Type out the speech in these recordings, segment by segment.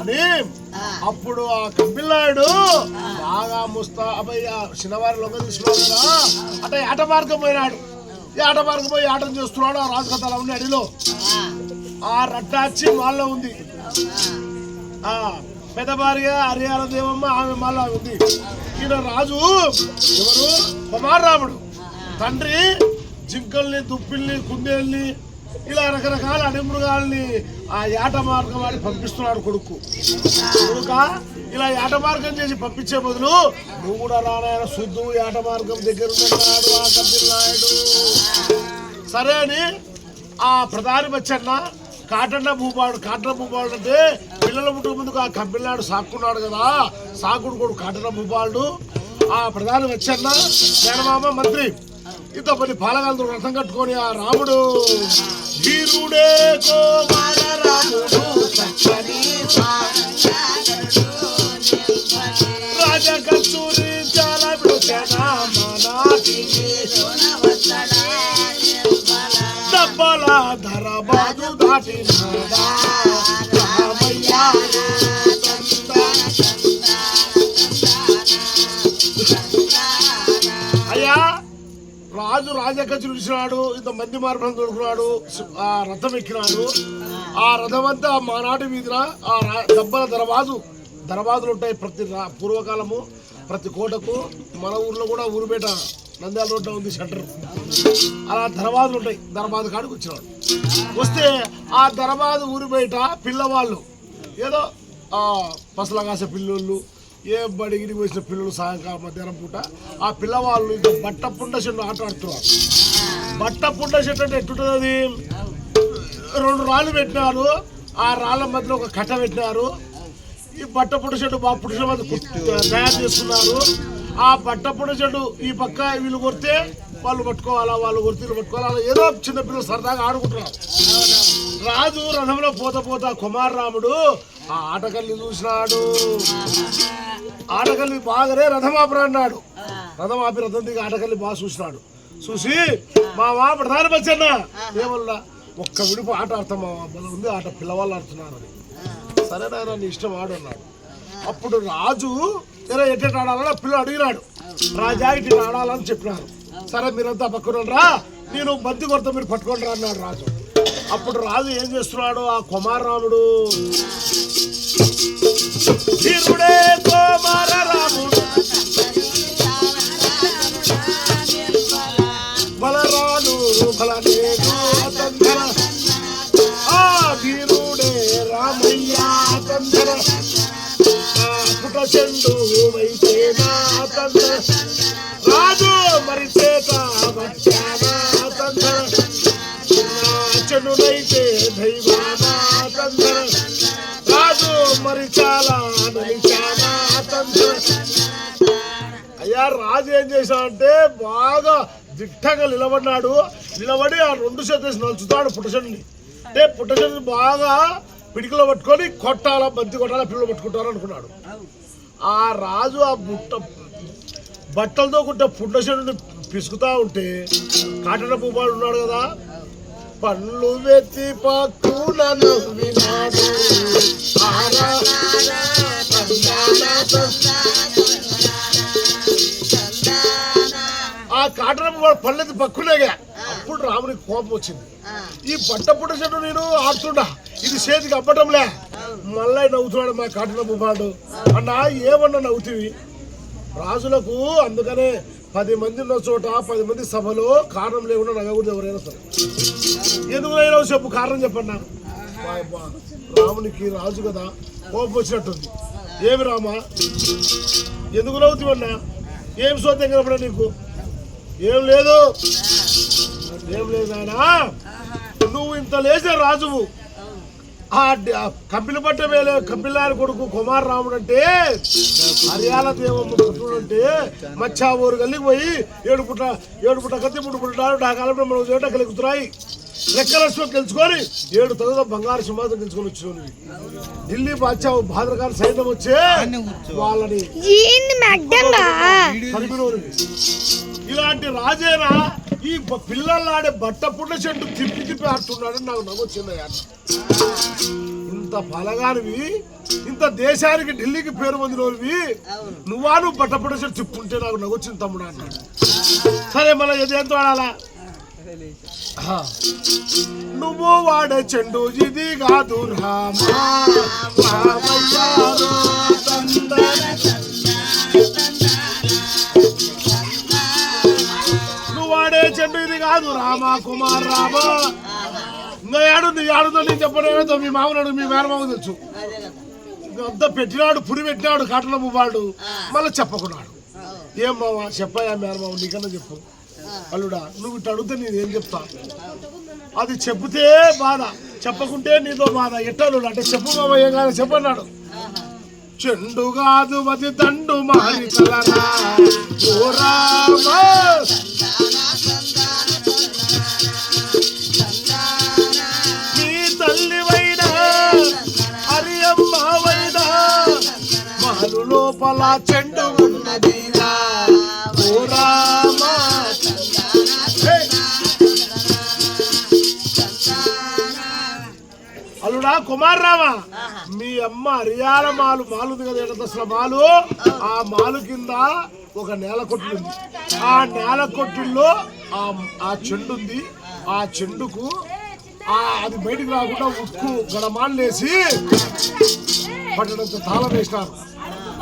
అని అప్పుడు ఆ కపిల్లాయుడు బాగా ముస్తా అబ్బాయి చిన్నవారి లొంగ తీసుకున్నాడు కదా. అంటే ఆట మార్గం పోయినాడు. ఈ ఆట మార్గం పోయి ఆటం చేస్తున్నాడు ఆ రాజు కథ ఉంది అడిలో. ఆ. రట్టాచి వాళ్ళ ఉంది. ఆ పెద్ద భార్య హరియాల దేవమ్మ ఆమె మళ్ళా ఉంది. ఈయన రాజు ఎవరు? కుమారరాముడు. తండ్రి జింకల్ని దుప్పిల్ని కుందేల్ని ఇలా రకరకాల అణిమృగాల్ని ఆ ఏట మార్గం వాడి పంపిస్తున్నాడు కొడుకు. కొడుక ఇలా ఏట మార్గం చేసి పంపించే బదులు నువ్వు కూడా రానాయన శుద్ధు ఏట మార్గం దగ్గర ఉన్నాడు ఆ నాయుడు. సరే అని ఆ ప్రధాని వచ్చన్న కాటన్న భూపాడు కాటన భూపాడు అంటే పిల్లల ముట్టు ముందుకు ఆ కంపిల్లాడు సాక్కున్నాడు కదా సాకుడు కొడు కాటన్న భూపాడు ఆ ప్రధాని వచ్చన్న మేనమామ మంత్రి ఇంత పని పాలగాలతో రథం కట్టుకొని ఆ రాముడు ధీరుడే కోమాల రాముడు చక్కని రాజకస్తూరి చాలా పిలుచానా మనాటిని డబ్బల ధరబాదు దాటినాడా రామయ్య రాజు రాజక్క చూసినాడు ఇంత మంది మార్పులను దొరుకున్నాడు ఆ రథం ఎక్కినాడు. ఆ రథం అంతా మానాటి వీధిన ఆ రా- దరవాజు దరవాజులు ఉంటాయి ప్రతి రా- పూర్వకాలము ప్రతి కోటకు. మన ఊర్లో కూడా ఊరుపేట నంద్యాల రోడ్లో ఉంది సెంటర్ అలా దరవాజులు ఉంటాయి దరవాజు కాడికి వచ్చినాడు వస్తే ఆ దరవాజు ఊరి బయట పిల్లవాళ్ళు ఏదో పసలగాస పిల్లోళ్ళు ఏ బడిగిరి వచ్చిన పిల్లలు సాయంకాలం మధ్యాహ్నం పూట ఆ పిల్లవాళ్ళు ఇంకా బట్ట పుండ చెట్టు ఆట ఆడుతున్నారు బట్ట పుండ చెట్టు అంటే ఎట్టుంటుంది అది రెండు రాళ్ళు పెట్టినారు ఆ రాళ్ళ మధ్యలో ఒక కట్ట పెట్టినారు. ఈ బట్ట పుట్ట చెట్టు మా పుట్టిన మధ్య తయారు చేస్తున్నారు ఆ బట్ట పుట్ట చెట్టు ఈ పక్క వీళ్ళు కొడితే వాళ్ళు పట్టుకోవాలా వాళ్ళు కొడితే వీళ్ళు పట్టుకోవాలా అలా ఏదో చిన్న పిల్లలు సరదాగా ఆడుకుంటున్నారు. రాజు రథంలో పోత పోత కుమారరాముడు ఆ ఆటకల్లి చూసినాడు. ఆటకల్లి బాగానే రథం అన్నాడు రథం ఆపి రథం దిగి ఆటకల్లి బాగా చూసినాడు. చూసి మా మా ప్రధాన వచ్చన్న ఏమన్నా ఒక్క విడుపు ఆట ఆడతాం మా బల ఉంది ఆట పిల్లవాళ్ళు ఆడుతున్నారు అని సరే నాయన నీ ఇష్టం ఆడు అన్నాడు. అప్పుడు రాజు సరే ఎట్ట ఆడాలని పిల్లలు అడిగినాడు. రాజా ఇటు ఆడాలని చెప్పినారు. సరే మీరంతా పక్కన రా నేను బంతి కొడతా మీరు పట్టుకోండి రా అన్నాడు రాజు. అప్పుడు రాజు ఏం చేస్తున్నాడు ఆ కుమారరాముడు? ధీరుడే కుమార రాముడు బలరాను బలనేను తందర ఆ ధీరుడే రామయ్య తందర ఆ పుట చెండు వైతేనా తందర రాజు మరి మరి చాలా అయ్యా రాజు ఏం చేశాడంటే బాగా దిట్టంగా నిలబడినాడు. నిలబడి ఆ రెండు చేతులు నలుచుతాడు పుట్టచండిని అంటే పుట్టచండిని బాగా పిడికిలో పట్టుకొని కొట్టాల బంతి కొట్టాల పిల్లలు పట్టుకుంటారు అనుకున్నాడు. ఆ రాజు ఆ బుట్ట బట్టలతో కుట్ట పుట్టచండిని పిసుకుతా ఉంటే కాటన భూపాడు ఉన్నాడు కదా పళ్ళు వెత్తి పక్కున నవ్వినాడు ఆ కాటన వాడు పళ్ళెత్తి పక్కునేగా అప్పుడు రామునికి కోపం వచ్చింది. ఈ బట్ట పుట్ట చెట్టు నేను ఆడుతుండా. ఇది చేతికి అప్పటంలే మళ్ళీ నవ్వుతున్నాడు మా కాటన వాడు అన్నా ఏమన్నా నవ్వుతీవి? రాజులకు అందుకనే పది మంది ఉన్న చోట పది మంది సభలో కారణం లేకుండా నగకూడదు ఎవరైనా సరే. ఎందుకు చెప్పు కారణం చెప్పన్నా? రామునికి రాజు కదా కోపం వచ్చినట్టుంది. ఏమి రామా? ఎందుకు నవ్వుతావన్నా ఏం సోద్యం కనపడా నీకు? ఏం లేదు. ఏం లేదు నాయనా. నువ్వు ఇంత లేచే రాజువు. ఆ ఆ కంపిలి పట్ట వేలే కంపిల్లారి కొడుకు కుమార్ రాముడు అంటే హర్యాల దేవమ్మ అంటే మచ్చా ఊరు గల్లికి పోయి ఏడు పుట్ట ఏడు పుట్ట కత్తి పుట్టు పుట్టాడు డాకాల బ్రహ్మణ చోట కలుగుతున్నాయి లెక్కలస్లో గెలుచుకొని ఏడు తగుద బంగారు సింహాసం గెలుచుకొని వచ్చినావు ఢిల్లీ బాద్షా భాద్రకాల సైతం వచ్చే వాళ్ళని ఇలాంటి రాజేనా ఈ పిల్లలు ఆడే బట్ట పుట్ల చెట్టు తిప్పి తిప్పి ఆడుతున్నాడని నాకు నవ్వు వచ్చింది ఇంత పలగానివి ఇంత దేశానికి ఢిల్లీకి పేరు పొందినవి అవును. నువ్వా నువ్వు పట్టపడేసి చెప్పుంటే నాకు నవ్వొచ్చింది తమ్ముడు అన్నాడు సరే మళ్ళీ ఇది ఎంత వాడాలా ఆ. నువ్వు వాడే చెండు ఇది కాదు రామా కాదు రామా కుమార్ రామా. ఇంకా ఏడు నీ ఆడుతో నేను చెప్పలేదో మీ మామూలు మీ మేనమామ తెలుసు. అదే కదా పెట్టినాడు పురి పెట్టినాడు కాటల వాడు మళ్ళీ చెప్పకున్నాడు. ఏం మావా చెప్పాయా మేనమావ నీకన్నా చెప్పు. అల్లుడా నువ్వు ఇట్లా అడిగితే నేను ఏం చెప్తా? అది చెబితే బాధ. చెప్పకుంటే నీతో బాధ. ఎట్టాలు అంటే చెప్పు మామ ఏం కాదు చెప్పన్నాడు. చెండు కాదు అది దండు మారి తలరా లోపల చెండు ఉన్నదిరా. హే! అల్లుడా కుమార్ రామా మీ అమ్మ అరియాల మాలు మాలుంది కదా ఏడదసల మాలు. ఆ మాలు కింద ఒక నేల కొట్టు ఉంది. ఆ నేల కొట్టుల్లో ఆ చెండు ఉంది. ఆ చెండుకు ఆ అది బయటికి రాకుండా ఉక్కు గడమాన్లేసి పట్టడంతో తాళం వేసినారు.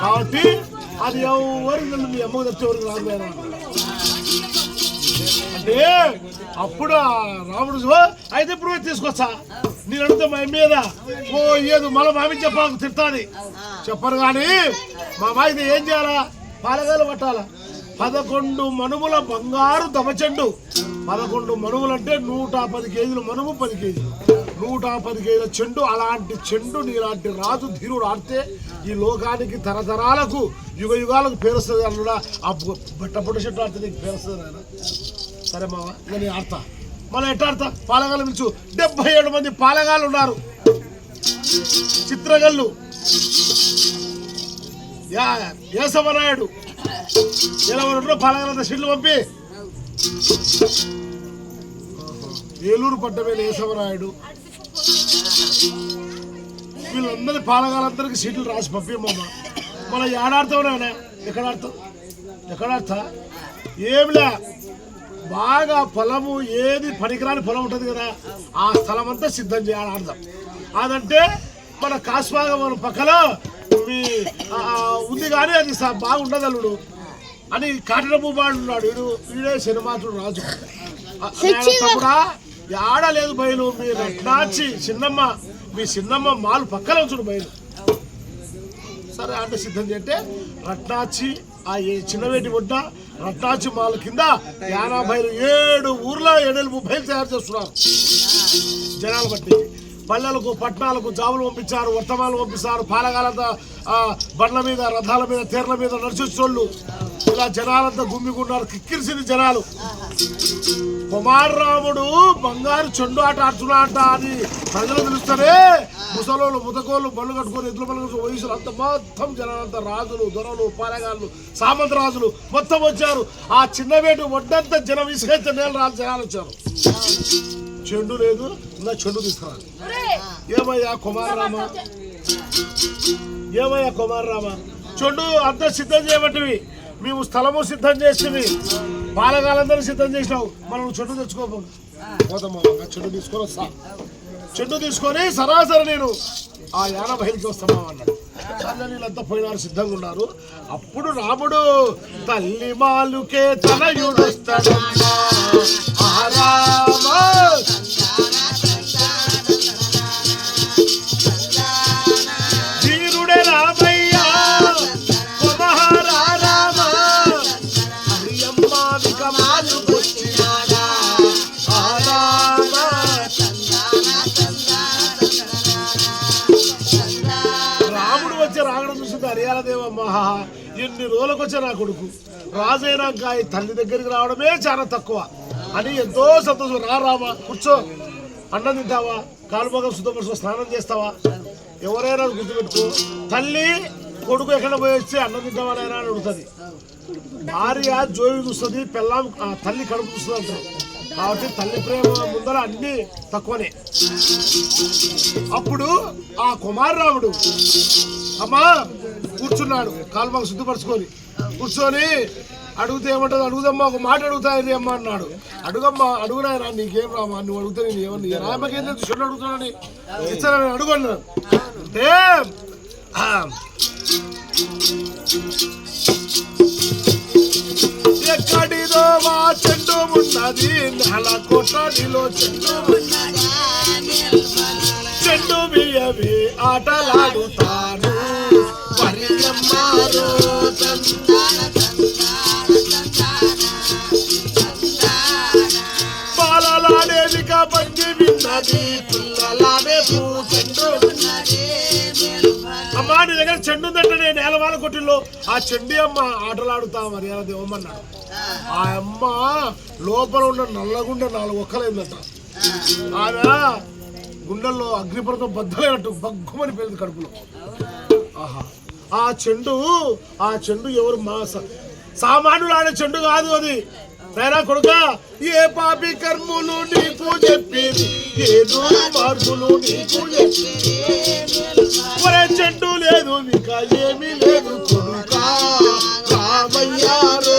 కాబట్టి అది ఎవరికి మీ అమ్మకు తెచ్చి రాదు అంటే అప్పుడు రాముడు అయితే ఇప్పుడు తీసుకొచ్చా నేను అడిగితే మా మీద ఓ ఏదో మళ్ళీ మామి చెప్పాకు తిట్టాది చెప్పరు కానీ మా మాయిది ఏం చేయాలా? పాలగాలు పట్టాలా. పదకొండు మనుముల బంగారు దమచెండు. పదకొండు మనుములు అంటే నూట పది కేజీలు మనుము పది కేజీలు. నూట పది కేజీల చెండు అలాంటి చెండు నీలాంటి రాజు ధీరుడు ఆడితే ఈ లోకానికి తరతరాలకు యుగ యుగాలకు పేరుస్తుంది అల్లుడా ఆ బట్ట పొడి చెట్టు ఆడితే నీకు పేరుస్తుంది ఆయన సరే మావా ఇక నేను ఆడతా. మళ్ళీ ఎట్లా ఆడతా? పాలగాలు పిలుచు. డెబ్బై ఏడు మంది పాలగాలు ఉన్నారు. చిత్రగల్లు. యా ఏసవనాయుడు. ఎలా పాలగాలంతా సీట్లు పంపి. ఏలూరు పట్టమేలు ఏసవనాయుడు. వీళ్ళందరి పాలగాలందరికీ సీట్లు రాసి పంపిమ్మమ్మ మన ఏడాడతావు నాయన ఎక్కడ ఆడతావు ఎక్కడ ఆడతా ఏమిలే? బాగా పొలము ఏది పనికిరాని పొలం ఉంటుంది కదా ఆ స్థలం అంతా సిద్ధం చేయాలి ఆడదాం అదంటే మన కాస్వాగ మన పక్కన ఉంది కానీ అది బాగుండదు అల్లుడు. అని కాటన భూపాడు ఉన్నాడు వీడు వీడే సినిమాతుడు రాజు. తప్పుడా ఆడ లేదు బయలు? మీ రత్నాచి చిన్నమ్మ మీ చిన్నమ్మ మాలు పక్కన ఉంచుడు బయలు. సరే అంటే సిద్ధం చేస్తే రత్నాచి ఆ ఏ చిన్నవేటి గుడ్డ రత్నాచి మాల కింద యాభై ఏడు ఊర్లో ఏడేళ్ళు ముప్పై తయారు చేస్తున్నారు. జనాలు బట్టి. పల్లెలకు పట్టణాలకు జాబులు పంపించారు వర్తమానాలు పంపిస్తారు. పాలగాలంతా బండ్ల మీద రథాల మీద తీర్ల మీద నడిచొచ్చోళ్ళు ఇలా జనాలంతా గుమ్మికున్నారు కిక్కిరిసింది జనాలు. కుమారరాముడు బంగారు చెండు ఆట ఆడుతున్నాట అని ప్రజలు తెలుస్తారే ముసలోళ్ళు ముతకోళ్ళు బళ్ళు కట్టుకొని ఎద్దుల బళ్ళు వయసులు అంత మొత్తం జనాలంతా రాజులు దొరలు పాలగాళ్ళు సామంత రాజులు మొత్తం వచ్చారు. ఆ చిన్నవేటి ఒడ్డంతా జనం ఇసుకైతే నేల రాజు జనాలు వచ్చారు. చెండు లేదు ఇంకా చెండు తీసుకురా ఏమయ్యా కుమారరామ? ఏమయ్యా కుమారరామ? చెండు అంతా సిద్ధం చేయబట్టివి. మేము స్థలము సిద్ధం చేసింది బాలకాలందరూ సిద్ధం చేసినావు. మనం చెట్టు తెచ్చుకోబో పోతామా చెట్టు తీసుకొని వస్తా. చెట్టు తీసుకొని సరాసరి నేను ఆ యాన బయలుకి వస్తామా అన్నాడు. వీళ్ళంతా పోయినారు సిద్ధంగా ఉన్నారు. అప్పుడు రాముడు తల్లి మాలుకే తనయుడు రోజులకు వచ్చే నా కొడుకు. రాజైనాక ఈ తల్లి దగ్గరికి రావడమే చాలా తక్కువ. అని ఎంతో సంతోషం. రా రామా కూర్చో. అన్నం తింటావా? కాలుమగం శుద్ధపరుచు స్నానం చేస్తావా? ఎవరైనా గుర్తుపెట్టుకో. తల్లి కొడుకు ఎక్కడ పోయి వచ్చి అన్నం తింటావా అని అడుగుతుంది. భార్య జోయి చూస్తుంది పెళ్ళాం ఆ తల్లి కడుపు చూస్తుంది అంటారు. కాబట్టి తల్లి ప్రేమ ముందర అన్ని తక్కువనే. అప్పుడు ఆ కుమారరాముడు అమ్మా కూర్చున్నాడు. కాలుమకు శుద్ధిపరచుకొని. కూర్చొని అడిగితే ఏమంటారు? అడుగుదమ్మా ఒక మాట అడుగుతాయని అమ్మా అన్నాడు. అడుగమ్మా అడుగునాయనా నీకేం రామా నువ్వు అడిగితే నేను ఏమన్నా ఈ రామకేం తెలుసు? చెడు అడుగుతున్నానని ఇచ్చానని అడుగన్నాడు అంటే ఎక్కడిదో మా చెట్టు ఉన్నది నెల కొట్టడిలో చెట్టు ఉన్నది. చెట్టు బియ్యవి ఆటలాడుతాను పాలలాడేది కాబట్టి విన్నది పిల్లలాడే పూ చెట్టు అమ్మా నీ దగ్గర చెండు ఉందంటే నేను నేలవాల కొట్టిల్లో. ఆ చెండి అమ్మ ఆటలాడుతా మరి అలా ఆ అమ్మ లోపల ఉన్న నల్లగుండె నాలుగు ఒక్కలైందట. ఆమె గుండెల్లో అగ్నిపర్వతం బద్దలైనట్టు బగ్గుమని పేరుంది కడుపులో. ఆహా. ఆ చెండు ఆ చెండు ఎవరు మా స- సామాన్యుడు ఆడే చెండు కాదు అది. తేరా కొడుక ఏ పాపి కర్ములు నీకు చెప్పింది ఏ మార్పులు నీకు చెప్పేది ఒరే చెట్టు లేదు ఇంకా ఏమీ లేదు కొడుక. రామయ్యారు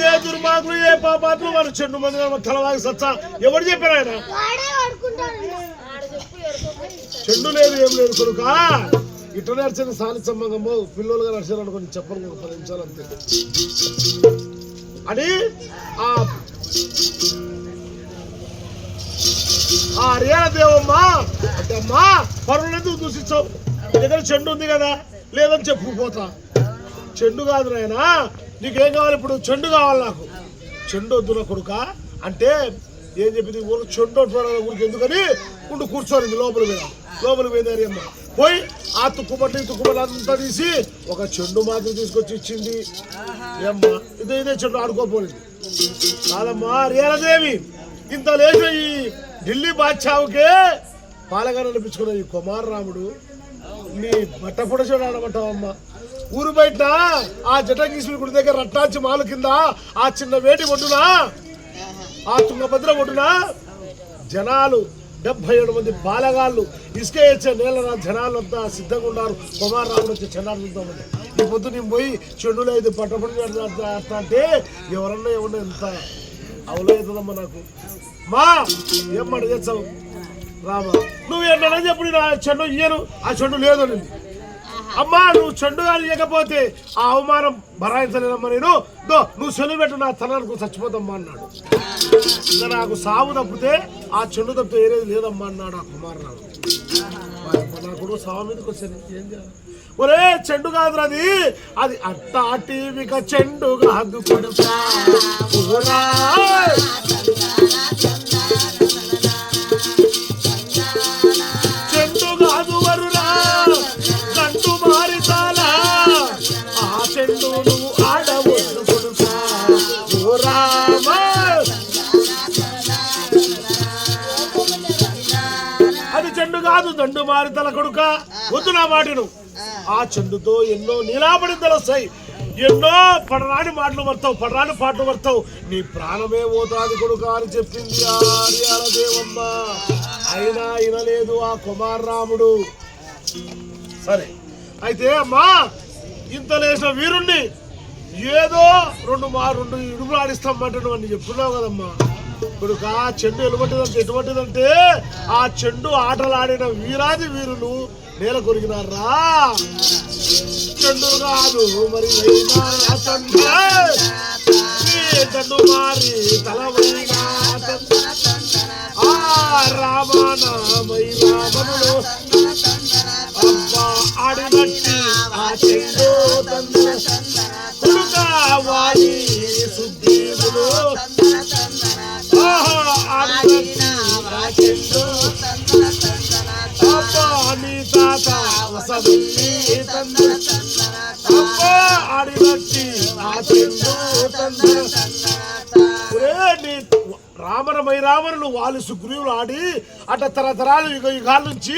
ఏ దుర్మార్గులు ఏ పాపాత్ములు వారు చెండు మంది తలవాగి సత్తా ఎవరు చెప్పారు ఆయన? చెండు లేదు ఏం లేదు కొడుక. ఇటు నడిచిన సాలి సంబంధము. పిల్లలుగా నడిచారు అనుకోని చెప్పరు ఒక పది నిమిషాలు అంతే. అని ఆ ఆ హరియాణ దేవమ్మ అంటే అమ్మా పరువులు ఎందుకు దూషించావు? దగ్గర చెండు ఉంది కదా లేదని చెప్పుకుపోతా చెండు కాదు నాయనా నీకేం కావాలి ఇప్పుడు? చెండు కావాలి నాకు. చెండు వద్దు నా కొడుక. అంటే ఏం చెప్పింది ఊరు చెండు అంటున్నాడు ఊరికి ఎందుకని? ఉండు కూర్చోని లోపల మీద. లోపలికి మీద అమ్మ పోయి ఆ తుక్కుబట్టి తుక్కుబట్టి అంతా తీసి ఒక చెండు మాత్రం తీసుకొచ్చి ఇచ్చింది. ఏమ్మా ఇదే ఇదే చెండు ఆడుకోపోలేదు. కాదమ్మా రియలదేవి ఇంత లేచిన ఈ ఢిల్లీ బాద్షావుకే పాలగారు అనిపించుకున్న ఈ కుమారరాముడు నీ బట్ట పొడచోడు ఆడమంటావమ్మా. ఊరు బయట ఆ జటంగీశ్వరి గుడి దగ్గర రట్టాచి మాలు కింద ఆ చిన్న వేటి ఒడ్డున ఆ తుంగభద్ర ఒడ్డున జనాలు డెబ్బై ఏడు మంది బాలగాళ్ళు ఇసుకే ఇచ్చే నేల జనాలు అంతా సిద్ధంగా ఉన్నారు. కుమార్ రాముడు వచ్చి చెన్నాడు చూద్దామని ఈ పొద్దు నేను పోయి చెడులో అయితే పట్టబడి అంటే ఎవరన్నా ఎవరన్నా ఎంత అవులవుతుందమ్మా నాకు. మా ఏం మాట చేస్తావు రామా. నువ్వు ఎన్నడా చెప్పు నేను ఆ చెండు ఇయ్యను. ఆ చెండు లేదు అమ్మా నువ్వు చెండు లేకపోతే ఇవ్వకపోతే ఆ అవమానం భరాయించలేదమ్మా నేను. దో నువ్వు చెల్లు పెట్టు నా తలకు చచ్చిపోతామ్మా అన్నాడు. ఇంకా నాకు సాగు తప్పితే ఆ చెండు తప్పితే ఏరేది లేదమ్మా అన్నాడు ఆ కుమారరావు వాయమ్మ, నా కొడుకు సాగు మీదకి వచ్చాను ఏం చేయాలి? ఒరే చెండు కాదురా అది. అది అట్టాటివిక ఇక చెండు కాదు కొడుకా. కాదు దండు మారితల కొడుక. వద్దు నా మాటను. ఆ చెండుతో ఎన్నో నీలాపడింతలు వస్తాయి ఎన్నో పడరాని మాటలు పడతావు పడరాని పాటలు పడతావు నీ ప్రాణమే పోతాది కొడుక అని చెప్పింది ఆ దేవమ్మ. అయినా వినలేదు ఆ కుమారరాముడు సరే. అయితే అమ్మా ఇంత లేచిన వీరుణ్ణి ఏదో రెండు మా రెండు ఇడుగులు ఆడిస్తామంటాడు అని చెప్తున్నావు కదమ్మా. ఇప్పుడు ఆ చెండు ఎలుబట్టిదంటే ఎటువంటిదంటే ఆ చెండు ఆటలాడిన వీరాది వీరులు నేల కొరిగినారా? చెండు కాదు మరి చెండు మారి తల ఆ రామానామై రామనుడు అబ్బా ఆడినట్టి ఆ చెండు ఆడినట్టి ఆ రామరమై రామరులు వాళ్ళు సుగ్రీవులు ఆడి అట తరతరాలు యుగ యుగాల నుంచి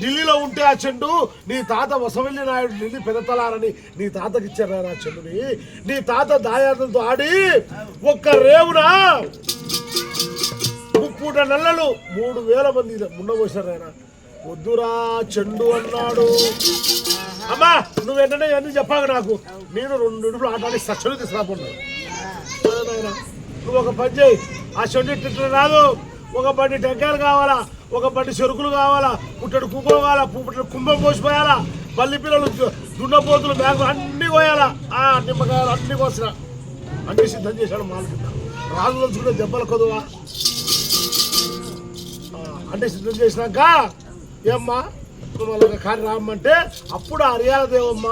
ఢిల్లీలో ఉంటే ఆ చెండు నీ తాత వసవల్లి నాయుడు ఢిల్లీ పెదతలారని నీ తాతకి ఇచ్చారా ఆ చెండుని. నీ తాత దాయాదులతో ఆడి ఒక్క రేవున ముప్పూట నెలలు మూడు వేల మంది ఉండబోసారు ఆయన. వద్దురా చెండు అన్నాడు. అమ్మా నువ్వు వెంటనే ఇవన్నీ చెప్పాక నాకు. నేను రెండు నిడుపులు ఆటాడి సచ్చలు తీసుకురాకుండా. నువ్వు ఒక పని చేయి. ఆ చెండు ఇట్లా రాదు. ఒక బండి టెంకాయలు కావాలా? ఒక బండి చెరుకులు కావాలా? పుట్టడు కుక్కలు కావాలా? పుట్టడు కుంభం పోసిపోయాలా పల్లి పిల్లలు దున్నపోతులు బ్యాగులు అన్ని పోయాలా ఆ నిమ్మకాయలు అన్ని కోసిన. అన్ని సిద్ధం చేశాడు మాల కింద. రాజు తలుచుకుంటే దెబ్బలు కొదువా? అంటే సిద్ధం చేసినాక ఏమ్మా? వాళ్ళ కానీ కాని రామ్మంటే అప్పుడు అరియాల దేవమ్మ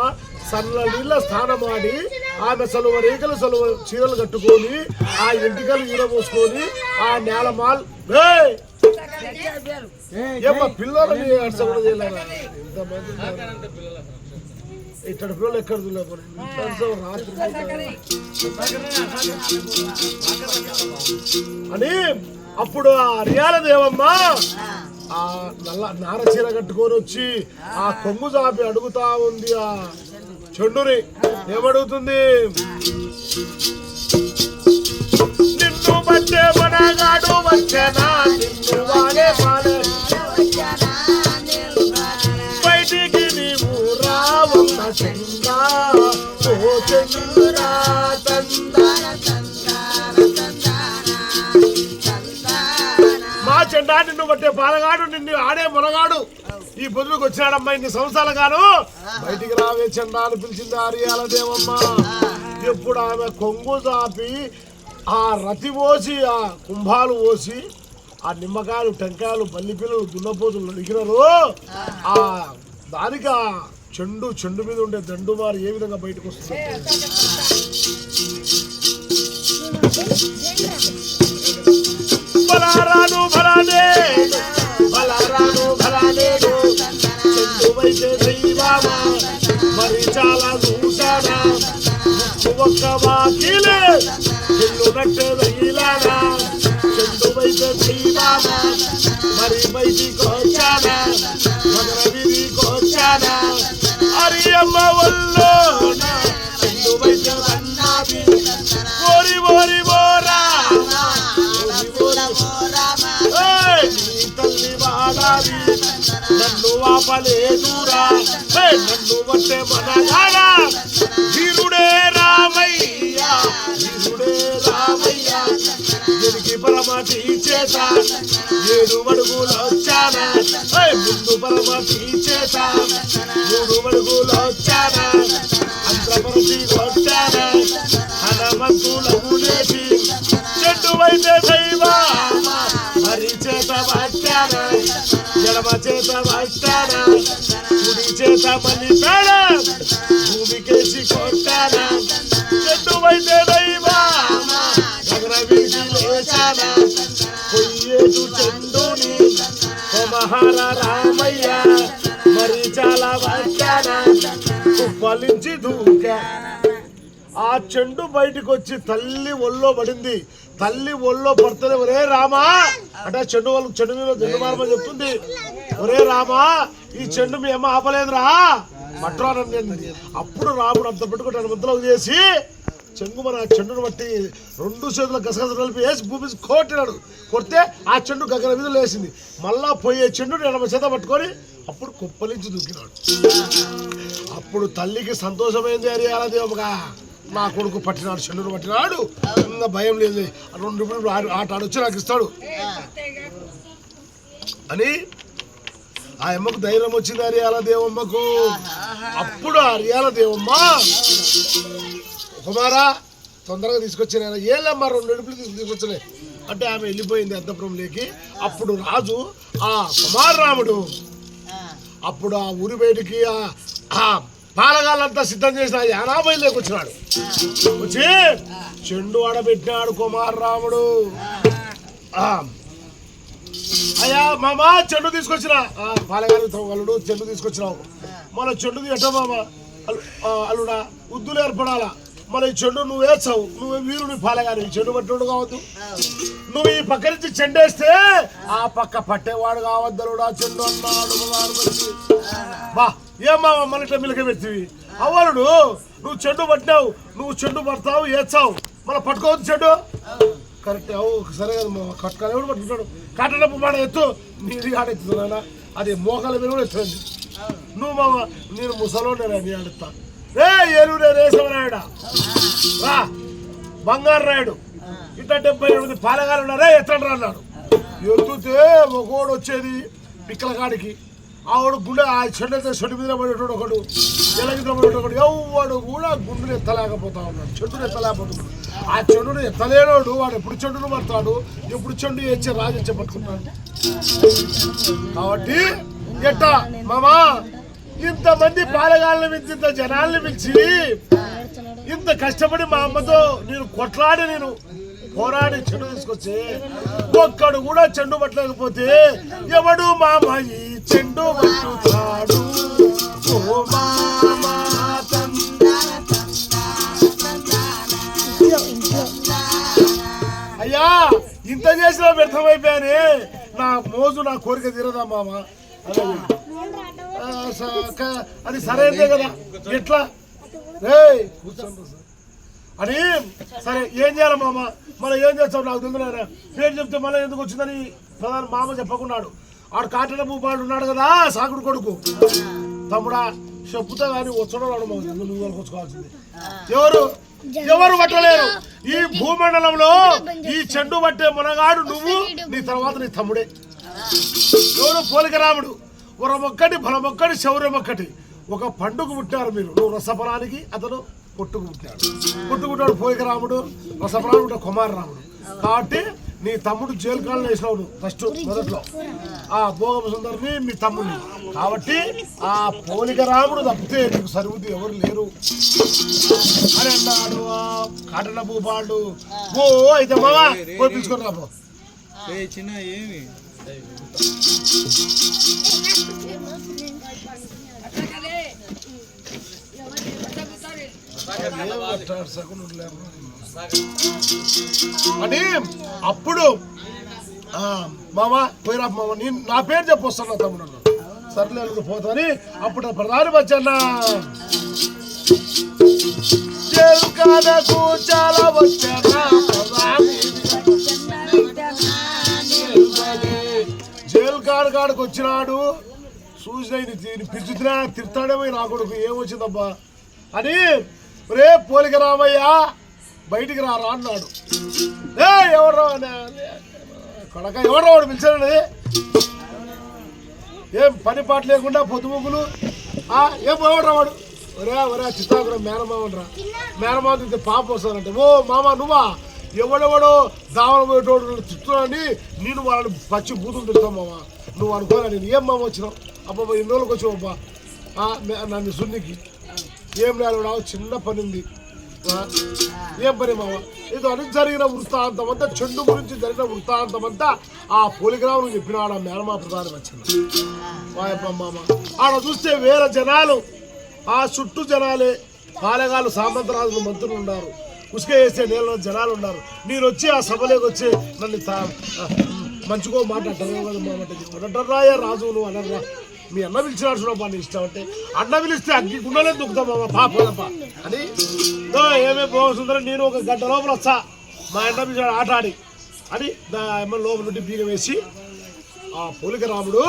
సన్న నీళ్ళ స్నానం ఆడి ఆమె సలువ రేఖలు సలువ చీరలు కట్టుకొని ఆ ఎంటికలు ఈరబోసుకొని ఆ నేలమాల్ ఏయ్! ఏమ్మా పిల్లలని అర్చ పిల్లలు ఎక్కడ రాత్రి అని అప్పుడు ఆ అరియాల దేవమ్మ ఆ నల్ల నార చీర కట్టుకొని వచ్చి ఆ కొమ్ము చాపి అడుగుతా ఉంది ఆ చెండుని. ఏమడుగుతుంది? నిన్ను బట్టే మనగాడు వచ్చేనా? నిన్ను వాడే వాడే. బయటికి నీవు రావన్న చెందా ఓ చెండురా మా నిన్ను బట్టే పాలగాడు నిన్ను ఆడే మునగాడు ఈ బొద్దులకు వచ్చినాడమ్మా ఇన్ని సంవత్సరాలు గాను బయటికి రావే చెండా అని పిలిచింది ఆర్యాల దేవమ్మ. ఎప్పుడు ఆమె కొంగు చాపి ఆ రతి పోసి ఆ కుంభాలు పోసి ఆ నిమ్మకాయలు టెంకాయలు బల్లిపిల్లలు దున్నపోతులు నడిగినారు ఆ దానికి ఆ చెండు చెండు మీద ఉండే దండు వారు ఏ విధంగా బయటకు వస్తుంది ఒక్క వాకిలే. చెల్లు నట్టే దగిలానా వైపు దైవామా మరి బయటికి వచ్చానా? మగర విధికి వచ్చానా? అరి అమ్మ వల్లో వైపు అన్నాది. ఓరి ఓరి ఓరా. తల్లి వాడాలి నన్ను ఆపలేదురా. ఏయ్, నన్ను వట్టే మనగాడా చేత ఏడు అడుగులు వచ్చానా? ముందు పరమతి చేత మూడు అడుగులు వచ్చానా? అంతపరచి కొట్టానా? హనుమంతులకు లేచి చెట్టు వైతే దైవా. మరి చేత పట్టానా? ఎడమ చేత పట్టానా? కుడి చేత మళ్ళీ పేడా? ఆ చెండు బయటకు వచ్చి తల్లి ఒళ్ళో పడింది. తల్లి ఒళ్ళో పడితేనే ఒరే రామా! అంటే చెండు వాళ్ళకి చెండు మీద చెండు మారమని చెప్తుంది. ఒరే రామా! ఈ చెండు మీ అమ్మ ఆపలేదురా. మట్రానండి అప్పుడు రాముడు అంత పెట్టుకుంటాడు ముద్దలోకి చేసి. చెంగు మన చెండును బట్టి రెండు చేతుల గసగస కలిపి వేసి భూమి కొట్టినాడు. కొడితే ఆ చెండు గగన మీద లేసింది మళ్ళా పోయే చెండుని ఎడమ చేత పట్టుకొని అప్పుడు కుప్పలించి దూకినాడు. అప్పుడు తల్లికి సంతోషమైంది. అని దేవుగా నా కొడుకు పట్టినాడు చెల్లూరు పట్టినాడు. భయం లేదు. రెండు రూపాయలు ఆట ఆడొచ్చి నాకు ఇస్తాడు. అని ఆ అమ్మకు ధైర్యం వచ్చింది అరియాల దేవమ్మకు. అప్పుడు ఆ అరియాల దేవమ్మ కుమారా తొందరగా తీసుకొచ్చిన ఏలమ్మ రెండు నడుపులు తీసుకు తీసుకొచ్చలే. అంటే ఆమె వెళ్ళిపోయింది అంతపురంలోకి అప్పుడు రాజు ఆ కుమారరాముడు అప్పుడు ఆ ఊరి బయటికి ఆ- బాలగాళ్ళంతా సిద్ధం చేసిన యానాభై లేకొచ్చినాడు వచ్చి చెండు ఆడబెట్టినాడు కుమారరాముడు ఆ, అయ్యా మామ చెండు తీసుకొచ్చిన ఆ, పాలగారు అల్లుడు చెండు తీసుకొచ్చినావు. మన చెండు ఎట్ట మామా? అల్లు- అల్లుడా ఉద్దులు ఏర్పడాలా? మన ఈ చెండు నువ్వు వేసావు నువ్వు వీరుని పాలగారు ఈ చెడు పట్టుడు కావద్దు. నువ్వు ఈ పక్క నుంచి చెండేస్తే ఆ పక్క పట్టేవాడు కావద్దరుడు చెండు అన్నాడు బా. ఏమా మనట ఇట్లా మిలక పెడితివి అవ్వలుడు నువ్వు చెండు పట్టినావు నువ్వు చెండు పడతావు ఏచావు మన పట్టుకోవద్దు చెడు. కరెక్ట్ అవు సరే కదా మా కట్టుకాలు ఎవడు పట్టుకుంటాడు? కట్టడప్పు మాట ఎత్తు. నీది ఆడ ఎత్తుతున్నా అది మోకాల మీద కూడా ఎత్తుంది నువ్వు మామ నేను ముసలోనే నేను ఆడుతా రే ఎరువురే రేసవరాయుడా? రా. బంగారు రాయుడు. ఇట్లా డెబ్బై ఎనిమిది పాలగాలు ఉన్నారే. ఎత్తండి రా అన్నాడు. ఎత్తుతే ఒకడు వచ్చేది పిక్కల కాడికి ఆవిడ గుండె ఆ చెడ్డ చెట్టు మీద పడేటోడు ఒకడు ఎలగిన పడేటోడు ఒకడు ఎవడు కూడా గుండెని ఎత్తలేకపోతా ఉన్నాడు. చెట్టును ఎత్తలేకపోతున్నాడు. ఆ చెడును ఎత్తలేనోడు వాడు ఎప్పుడు చెడును పడతాడు ఎప్పుడు చెడు వేసి రాజు పట్టుకుంటాడు. కాబట్టి ఎట్ట మామా ఇంతమంది బాలగాళ్ళని పిలిచి ఇంత జనాల్ని పిలిచి ఇంత కష్టపడి మా అమ్మతో నేను కొట్లాడి నేను పోరాడి చెడు తీసుకొచ్చి ఒక్కడు కూడా చెండు పట్టలేకపోతే ఎవడు మామయ్యి చెండు పట్టుతాడు? అయ్యా ఇంత చేసినా వ్యర్థమైపోయానే. నా మోజు నా కోరిక తీరదా మామ? అది సరైనదే కదా. ఎట్లా? కూర్చోండి అని. సరే ఏం చేయాలి మామ? మనం ఏం చేస్తాం నాకు తెలుసు పేరు చెప్తే మళ్ళీ ఎందుకు వచ్చిందని ప్రధాని మామ చెప్పకున్నాడు. ఆడు కాటన భూపాడు ఉన్నాడు కదా సాకుడు కొడుకు. తమ్ముడా చెప్పుతా కానీ వచ్చడం రాడు మాకు నువ్వు కొనుక్కొచ్చుకోవాల్సింది ఎవరు? ఎవరు పట్టలేరు? ఈ భూమండలంలో ఈ చెండు పట్టే మునగాడు నువ్వు నీ తర్వాత నీ తమ్ముడే. ఎవరు? పోలికరాముడు వరమొక్కటి బలమొక్కటి శౌర్యమొక్కటి. ఒక పండుగ పుట్టారు మీరు. నువ్వు రసపరానికి అతను పుట్టుకు పుట్టాడు పుట్టుకుంటాడు పుట్టాడు పోలికరాముడు రసఫలానికి పుట్టాడు కుమారరాముడు. కాబట్టి నీ తమ్ముడు జైలు కాళ్ళు వేసినావు నువ్వు ఫస్ట్ మొదట్లో. ఆ భోగమ సుందరిని మీ తమ్ముడిని. కాబట్టి ఆ పోలిక రాముడు తప్పితే నీకు సరిబుద్ధి ఎవరు లేరు. అని అన్నాడు ఆ కాటన భూపాడు. ఓ అయితే మావా పోయి పిలుచుకొని రాబో చిన్న ఏమి? అని అప్పుడు మామ పోయిరా మామ నేను నా పేరు చెప్పొస్తాను తమ్ముడు. సర్లేదు సర్లే పోతాని అప్పుడు ప్రధాని వచ్చన్న చాలా వచ్చానా ప్రధాని. జైలు కాడు కాడికి వచ్చినాడు. చూసిన పిచ్చుతున్నా తిడతాడేమో నా కొడుకు. ఏమొచ్చిందబ్బా? అని రే పోలిక రామయ్యా బయటికి రా అన్నాడు ఏ ఎవరు కొడక ఎవరు వాడు పిలిచాడు ఏం పని పాట లేకుండా పొద్దుముగ్గులు? ఏం పోవడరా వాడు? ఒరే ఒరే చిత్తాకురం మేనమావనరా. మేనమావ తింటే పాప వస్తానంటే ఓ మామ నువ్వా? ఎవడెవడో దావన పోయేటోడు తిట్టున్నాని నేను వాళ్ళని పచ్చి బూతులు తిడతాం మామ. నువ్వు అనుకోరా నేను ఏం మామ వచ్చినావు? అబ్బాబా ఎన్ని రోజులకు వచ్చావు అబ్బా. నన్ను సున్నికి. ఏం లేదు చిన్న పని ఉంది ఏం పని మామ ఇది అని జరిగిన వృత్తాంతం అంతా చెండు గురించి జరిగిన వృత్తాంతం అంతా ఆ పోలిగ్రామం చెప్పినాడు ఆ మేనమా ప్రధాని వచ్చింది. వాయప్ప మామ. ఆడ చూస్తే వేరే జనాలు ఆ చుట్టూ జనాలే పాలెగాళ్ళు సామంతరాజులు మంత్రులు ఉన్నారు. ఉసుక వేసే నీళ్ళ జనాలు ఉన్నారు. నేను వచ్చి ఆ సభలోకి వచ్చి నన్ను తా- మంచిగో మాట కదా మామంటే రాజు నువ్వు అనర్రా మీ అన్న పిలిచినాడు చూడమ్మా నీ ఇష్టం అంటే. అన్న పిలిస్తే అగ్గి గుండెలే దుక్కుతామమ్మా పాప అని ఏమే పోతుందని నేను ఒక గంట లోపల వచ్చా మా అన్న పిలిచాడు ఆట ఆడి. అని ఎమ్మెల్యే లోపల నుండి బీగ వేసి ఆ పోలిక రాముడు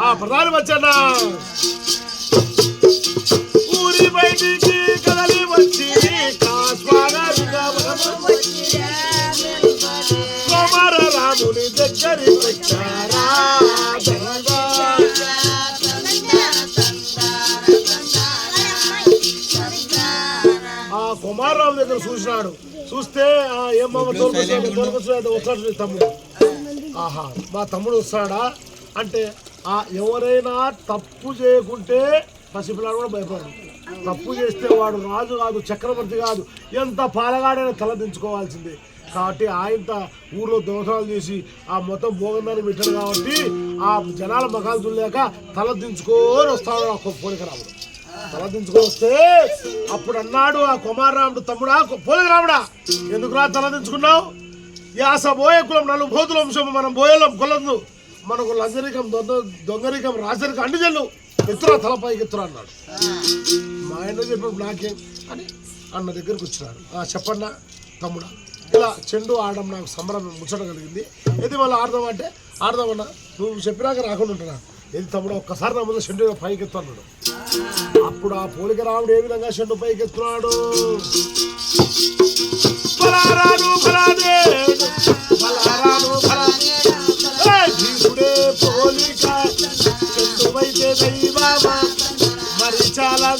ఆ ప్రధాని వచ్చాడా. ఊరి బయటికి కదలి వచ్చి కాస్వాగా రాముని దగ్గరికి వచ్చారా. ఆ కుమారరావు దగ్గర చూసినాడు. చూస్తే ఏమమ్మ తోలుకొచ్చాడు తోలుకొచ్చాడు వస్తాడు నీ తమ్ముడు. ఆహా మా తమ్ముడు వస్తాడా? అంటే ఆ ఎవరైనా తప్పు చేయకుంటే పసిపిల్లాడు కూడా భయపడరు తప్పు చేస్తే వాడు రాజు కాదు చక్రవర్తి కాదు. ఎంత పాలగాడైనా తల దించుకోవాల్సిందే. కాబట్టి ఆయన ఊర్లో దోషాలు చేసి ఆ మొత్తం భోగందాన్ని పెట్టాడు కాబట్టి ఆ జనాల మకాలు చూడలేక తల దించుకొని వస్తాడు ఆ పోలిక రాముడు తల దించుకొని వస్తే అప్పుడు అన్నాడు ఆ కుమారరాముడు తమ్ముడా పోలిక రాముడా ఎందుకురా తల దించుకున్నావు? యాస బోయ కులం నలు బోధుల వంశం మనం బోయలం కొలదు మనకు లంజరికం దొంగ దొంగరికం రాజరికం అన్ని చెల్లు. ఎత్తురా తలపైకి ఎత్తురా అన్నాడు. మా ఆయన చెప్పాడు నాకేం అని అన్న దగ్గరికి వచ్చినాడు. చెప్పన్నా తమ్ముడా ఇలా చెండు ఆడడం నాకు సంబరం ముచ్చట కలిగింది. ఇది మళ్ళీ ఆడదాం అంటే ఆడదామన్నా. నువ్వు చెప్పినాక రాకుండా ఉంటున్నా. ఏది తమ్ముడు ఒక్కసారి నా ముందు చెండు పైకి అప్పుడు ఆ పోలిక రాముడు ఏ విధంగా చెండు పైకి ఎత్తున్నాడు పోలిక చెండు దైవమా? మరి చాలా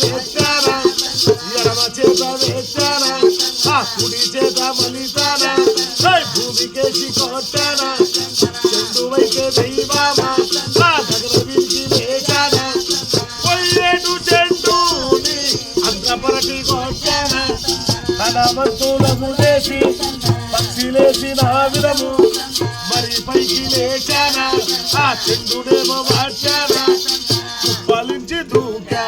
ఆ చెండునేమో మార్చానా ఫలించి దూకా.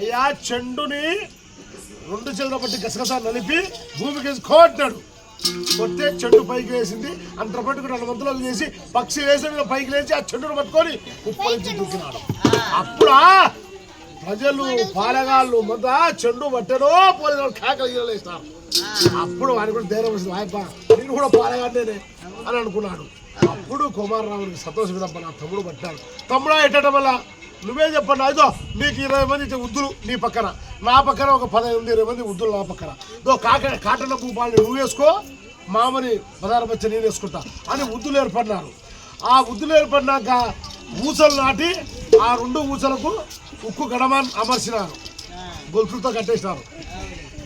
అయ్యా చెండుని రెండు చెల్లెల పట్టి గసగసా నలిపి భూమికి కోట్టాడు కొట్టే చెండు పైకి వేసింది. అంత పట్టుకు రెండు మంతులకు చేసి పక్షి వేసిన పైకి లేచి ఆ చెండును పట్టుకొని ఉప్పలించి దూకినాడు. అప్పుడా ప్రజలు పాలగాళ్ళు మొద చెండు పట్టెనో పోలే కాకలు అప్పుడు వాడిని కూడా ధైర్యం వచ్చింది. వాయప్ప నేను కూడా పాలగాడినే అని అనుకున్నాడు. అప్పుడు కుమారరావుకి సంతోషం తప్ప నా తమ్ముడు పట్టాడు. తమ్ముడా ఎట్టడం వల్ల నువ్వే చెప్పండి అదో నీకు ఇరవై మంది ఉద్దులు నీ పక్కన. నా పక్కన ఒక పదహైదు మంది ఇరవై మంది ఉద్దులు నా పక్కన. దో కాక కాటన భూపాలని నువ్వు వేసుకో మామని పదార బచ్చ నేను వేసుకుంటా అని ఉద్దులు ఏర్పడినారు. ఆ ఉద్దులు ఏర్పడినాక ఊసలు నాటి ఆ రెండు ఊసలకు ఉక్కు గడమాన్ అమర్చినారు. గొలుసులతో కట్టేసినారు.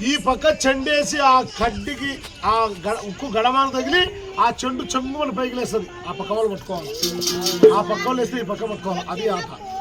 ఈ పక్క చెండేసి ఆ కడ్డికి ఆ గడ ఉక్కు గడమాన తగిలి ఆ చెండు చెంగుమని పైకి లేస్తుంది. ఆ పక్క వాళ్ళు పట్టుకోవాలి. ఆ పక్క వాళ్ళు వేస్తే ఈ పక్క పట్టుకోవాలి. అది ఆట.